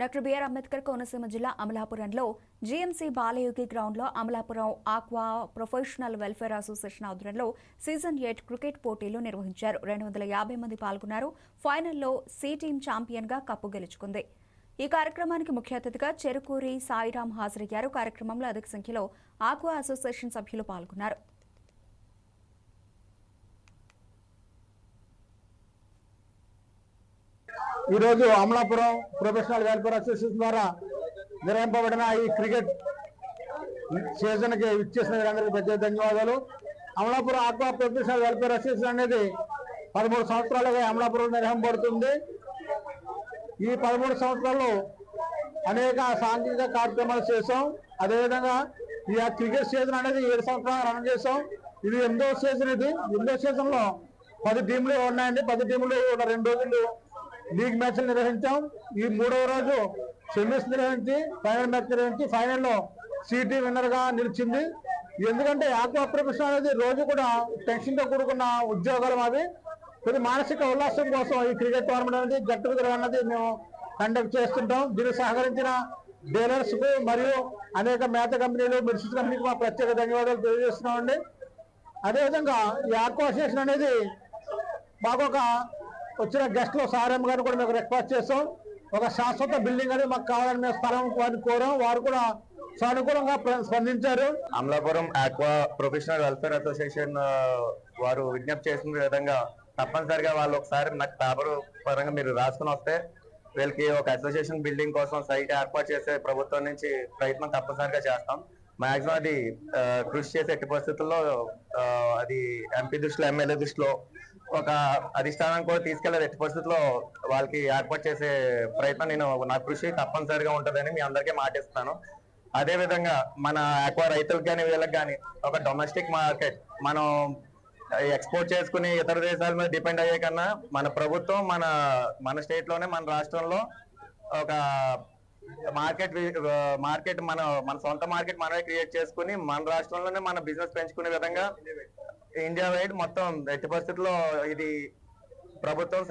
Doctor BR Ambedkar Konaseema జిల్లా అమలాపురంలో GMC Balayogi గ్రౌండ్లో Amalapuram aqua professional welfare association ఆధ్వర్యంలో సీజన్ ఎయిట్ క్రికెట్ పోటీలు నిర్వహించారు. రెండు వందల యాభై మంది పాల్గొన్నారు. ఫైనల్లో సి టీం ఛాంపియన్గా కప్పు గెలుచుకుంది. ఈ కార్యక్రమానికి ముఖ్య అతిథిగా చెరుకూరి సాయిరాం హాజరయ్యారు. కార్యక్రమంలో అధిక సంఖ్యలో ఆక్వా అసోసియేషన్ సభ్యులు పాల్గొన్నారు. ఈరోజు అమలాపురం ప్రొఫెషనల్ వెల్ఫేర్ అసోసియేషన్ ద్వారా నిర్వహింపబడిన ఈ క్రికెట్ సీజన్కి ఇచ్చేసిన వీరందరికీ ప్రత్యేక ధన్యవాదాలు. Amalapuram aqua professional welfare association అనేది పదమూడు సంవత్సరాలుగా అమలాపురం నిర్వహింపబడుతుంది. ఈ పదమూడు సంవత్సరాల్లో అనేక సాంఘిక కార్యక్రమాలు చేసాం అదేవిధంగా ఈ ఆ క్రికెట్ సీజన్ అనేది ఏడు సంవత్సరాలు రన్ చేసాం ఇది ఎనిమిదో సీజన్ ఇది. ఎనిమిదో సీజన్లో పది టీంలు ఉన్నాయండి. పది టీంలు రెండు రోజులు లీగ్ మ్యాచ్లు నిర్వహించాం. ఈ మూడవ రోజు సెమీస్ నిర్వహించి ఫైనల్ మ్యాచ్ నిర్వహించి ఫైనల్లో సిటీ విన్నర్గా నిలిచింది. ఎందుకంటే ఆక్వా ప్రొఫెషన్ అనేది రోజు కూడా టెన్షన్తో కూడుకున్న ఉద్యోగాలు అవి కొద్ది మానసిక ఉల్లాసం కోసం ఈ క్రికెట్ టోర్నమెంట్ అనేది జట్టు కుదర అన్నది మేము కండక్ట్ చేస్తుంటాం. దీనికి సహకరించిన డీలర్స్కు మరియు అనేక మేత కంపెనీలు మెడిసిన్స్ కంపెనీకి మా ప్రత్యేక ధన్యవాదాలు తెలియజేస్తున్నామండి. అదేవిధంగా ఈ ఆక్వా అసోసియేషన్ అనేది మాకు ఒక వచ్చిన గెస్ట్లో సారం గారిని కూడా మేము రిక్వెస్ట్ చేస్తాం ఒక శాశ్వత బిల్డింగ్ అనేది మాకు కావాలని మేము స్థలం వారిని కోరాం. వారు కూడా సానుకూలంగా ప్ర- స్పందించారు. Amalapuram aqua professional welfare association వారు విజ్ఞప్తి చేసిన విధంగా తప్పనిసరిగా వాళ్ళు ఒకసారి నాకు పేపర్ పరంగా మీరు రాసుకుని వస్తే వీళ్ళకి ఒక అసోసియేషన్ బిల్డింగ్ కోసం సైట్ ఏర్పాటు చేసే ప్రభుత్వం నుంచి ప్రయత్నం తప్పనిసరిగా చేస్తాం. మాక్సిమం అది కృషి చేసే ఎట్టి పరిస్థితుల్లో అది ఎంపీ దృష్టిలో ఎమ్మెల్యే దృష్టిలో ఒక అధిష్టానం కూడా తీసుకెళ్ళే ఎట్టి పరిస్థితుల్లో వాళ్ళకి ఏర్పాటు చేసే ప్రయత్నం నేను నా కృషి తప్పనిసరిగా ఉంటుందని మీ అందరికీ మాటిస్తాను అదే విధంగా మన ఎక్కువ రైతులకు కానీ వీళ్ళకి కానీ ఒక డొమెస్టిక్ మార్కెట్ మనం ఎక్స్పోర్ట్ చేసుకుని ఇతర దేశాల మీద డిపెండ్ అయ్యే కన్నా మన ప్రభుత్వం మన మన స్టేట్లోనే మన రాష్ట్రంలో ఒక మార్కెట్ మార్కెట్ మన మన సొంత మార్కెట్ మనమే క్రియేట్ చేసుకుని మన రాష్ట్రంలోనే మన బిజినెస్ పెంచుకునే విధంగా ఇండియా వైడ్. మొత్తం ఎట్టి పరిస్థితుల్లో ఇది ప్రభుత్వం